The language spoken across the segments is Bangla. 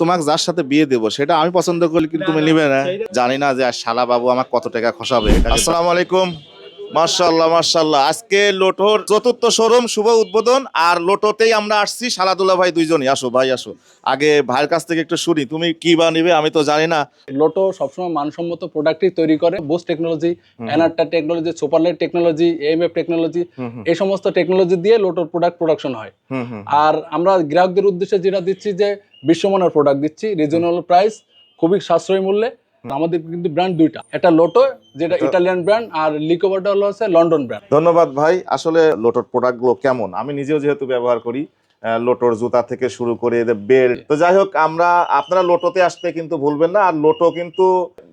তোমাকে যার সাথে বিয়ে দেবো সেটা আমি পছন্দ করি কিন্তু তুমি নিবে না। জানি না যে আর শালা বাবু আমার কত টাকা খসাবে। আসসালামু আলাইকুম। মার্শাল্লাহ মার্শাল্লাহ আজকে লোটোর চতুর্থ শোরুম শুভ উদ্বোধন। আর লোটোতেই আমরা আসছি শালাদুল্লাহ ভাই দুইজনই। আসো ভাই আসো। আগে ভাইয়ের কাছ থেকে একটু শুনি তুমি কি বা নিবে আমি তো জানি না। লোটো সবসময় মানসম্মত প্রোডাক্টই তৈরি করে Bose technology এনারটা technology superlight technology MF technology এই সমস্ত টেকনোলজি দিয়ে লোটোর প্রোডাক্ট প্রোডাকশন হয়। আর আমরা গ্রাহকদের উদ্দেশ্যে যেটা দিচ্ছি যে বিশ্বমানের প্রোডাক্ট দিচ্ছি রিজনেবল প্রাইস খুবই সাশ্রয়ী মূল্যে। আমাদের কিন্তু ব্র্যান্ড দুইটা। একটা লোটো যেটা ইটালিয়ান ব্র্যান্ড আর লিকোভারটা হলো হচ্ছে লন্ডন ব্র্যান্ড ধন্যবাদ ভাই। আসলে লোটোর প্রোডাক্টগুলো কেমন? আমি নিজেও যেহেতু ব্যবহার করি লোটোর জুতা থেকে শুরু করে এদের বেল্ট তো যাই হোক আমরা আপনারা লোটোতে আসতে কিন্তু ভুলবেন না আর লোটো কিন্তু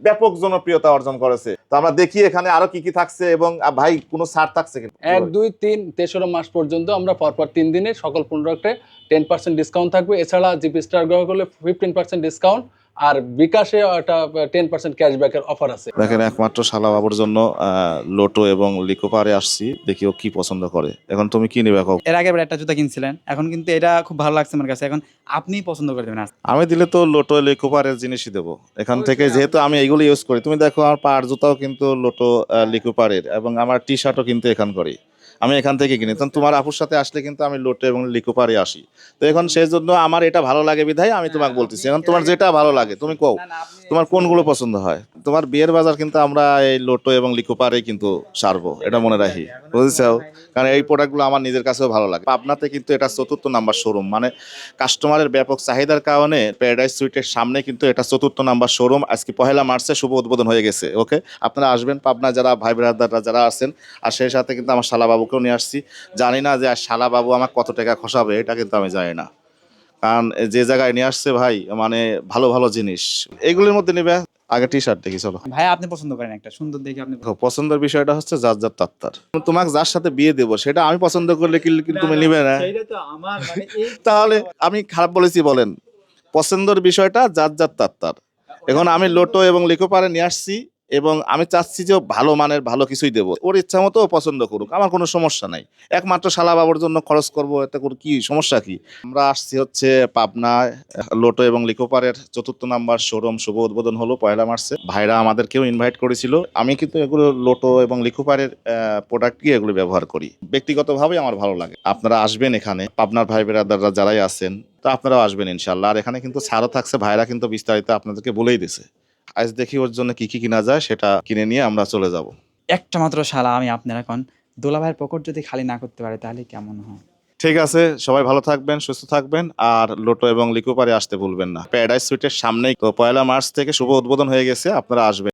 ব্যাপক জনপ্রিয়তা অর্জন করেছে। তো আমরা দেখি এখানে আরও কি কি থাকছে এবং ভাই কোনো ছাড় থাকছে কিন্তু এক দুই তিন তেসরা মাস পর্যন্ত আমরা পরপর তিন দিনে সকল প্রোডাক্টে টেন পার্সেন্ট ডিসকাউন্ট থাকবে। এছাড়া জিপি স্টার গ্রাহক হলে ফিফটিন পার্সেন্ট ডিসকাউন্ট আর বিকাশে একটা টেন পার্সেন্ট ক্যাশব্যাকের অফার আছে। দেখেন একমাত্র শালা বাবুর জন্য লোটো এবং লিকোপারে আসছি দেখি ও কি পছন্দ করে। এখন তুমি কি নেবে এখন এর আগে একটা জুতা কিনছিলেন এখন কিন্তু এটা খুব ভালো লাগছে আমার কাছে। এখন আপনিই পছন্দ করে দেবেন আমি দিলে তো লোটো লিকোপারের জিনিসই দেবো। এখান থেকে যেহেতু আমি এগুলো ইউজ করি তুমি দেখো আমার পার জুতাও কিন্তু লোটো লিকোপারের এবং আমার টি শার্টও কিন্তু এখান করি আমি এখান থেকে কিনি। তখন তোমার আপুর সাথে আসলে কিন্তু আমি লোটে এবং লিকোপারে আসি। তো এখন সেই জন্য আমার এটা ভালো লাগে বিধায় আমি তোমাকে বলতেছি। এখন তোমার যেটা ভালো লাগে তুমি কও। তোমার কোনগুলো পছন্দ হয়? তোমার বিয়ের বাজার কিন্তু আমরা এই লোটো এবং লিকোপারে কিন্তু সারবো, এটা মনে রাখি। বুঝেছ? কারণ এই প্রোডাক্টগুলো আমার নিজের কাছেও ভালো লাগে। পাবনাতে কিন্তু এটা চতুর্থ নাম্বার শোরুম মানে কাস্টমারের ব্যাপক চাহিদার কারণে প্যারাডাইস সুইটের সামনে কিন্তু এটা চতুর্থ নাম্বার শোরুম আজকে পহেলা মার্চে শুভ উদ্বোধন হয়ে গেছে ওকে আপনারা আসবেন, পাবনা যারা ভাই ব্রাদাররা যারা আছেন, আর সেই সাথে কিন্তু আমার শালাবাবুকেও নিয়ে আসছি। জানি না যে আর শালা বাবু আমার কত টাকা খসাবে, এটা কিন্তু আমি জানি না। কারণ যে জায়গায় নিয়ে আসছে ভাই মানে ভালো ভালো জিনিস। এগুলির মধ্যে নেবে? আগে টি শার্ট দেখি চলো। ভাই আপনি পছন্দ করেন একটা সুন্দর দেখে আপনি পছন্দের বিষয়টা হচ্ছে যার যার তাত্তার তোমাকে যার সাথে বিয়ে দেবো সেটা আমি পছন্দ করলে কি তুমি নিবে না? তাহলে আমি খারাপ বলেছি বলেন। পছন্দের বিষয়টা যার যার তাত্তার এখন আমি লোটো এবং লিকোপারে নিয়ে আসছি। এবং আমি চাচ্ছি যে ভালো মানের ভালো কিছুই দেবো। ওর ইচ্ছা মতো পছন্দ করুক, আমার কোনো সমস্যা নাই। একমাত্র শালা বাবুর জন্য খরচ করব, এতে করে কি সমস্যা কি? আমরা আসছি হচ্ছে পাবনায় লোটো এবং লিকোপারের চতুর্থ নাম্বার শোরুম, শুভ উদ্বোধন হলো পয়লা মার্চে। ভাইরা আমাদেরকেও ইনভাইট করেছিল। আমি কিন্তু এগুলো লোটো এবং লিকোপারের প্রোডাক্টই এগুলো ব্যবহার করি। ব্যক্তিগতভাবে আমার ভালো লাগে। আপনারা আসবেন এখানে, পাবনার ভাই বেরাদাররা যারাই আছেন, তো আপনারাও আসবেন ইনশাল্লাহ আর এখানে কিন্তু ছাড়ও থাকছে, ভাইরা কিন্তু বিস্তারিত আপনাদেরকে বলেই দিছে। আজ দেখি ওর জন্য কি কি কিনা যায় সেটা কিনে নিয়ে আমরা চলে যাব। একটা মাত্র শালা আমি আপনার এখন। দোলাভাইয়ের পকেট যদি খালি না করতে পারে তাহলে কেমন হয়? ঠিক আছে সবাই ভালো থাকবেন সুস্থ থাকবেন আর লোটো এবং লিকোপারে আসতে ভুলবেন না। প্যারাডাইস সুইটের সামনেই তো পয়লা মার্চ থেকে শুভ উদ্বোধন হয়ে গেছে আপনারা আসবেন।